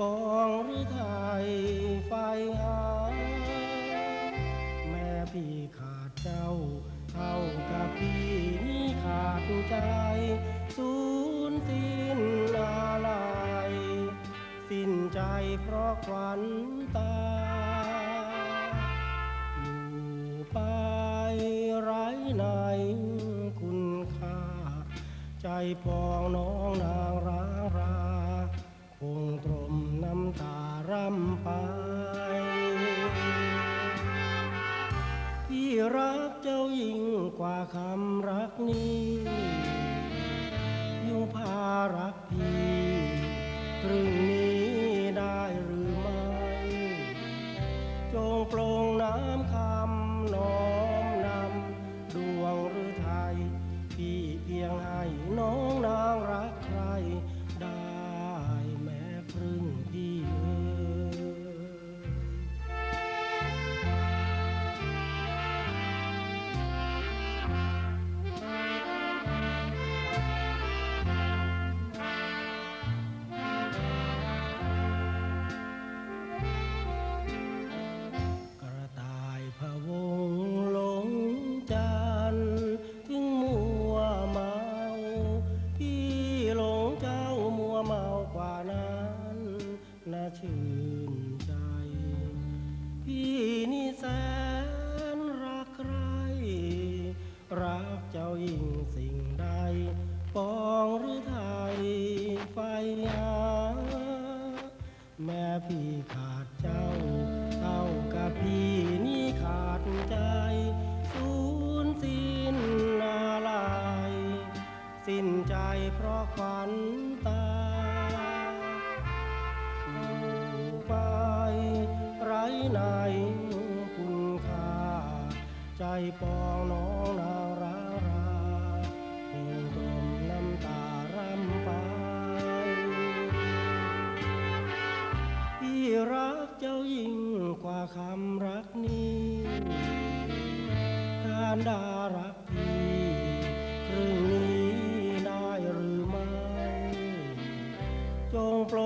ปองหรือไทยไฟหาแม่พี่ขาดเจ้าเท่ากับพี่นี่ขาดใจ สูญสิ้นอะไรสิ้นใจเพราะควันตา อยู่ไปไร้ในคุณค่า ใจปองน้อง ที่รักเจ้ายิ่งกว่าคำรักนี้ยุงพารักพี่ตรึง พี่ขาดเจ้าเท่ากับพี่นี่ขาดใจ สูญสิ้นอะไรสิ้นใจเพราะควันตา คำรักนี้ การดารักพี่เรึ่งนี้ได้หรือไม่ จงโปร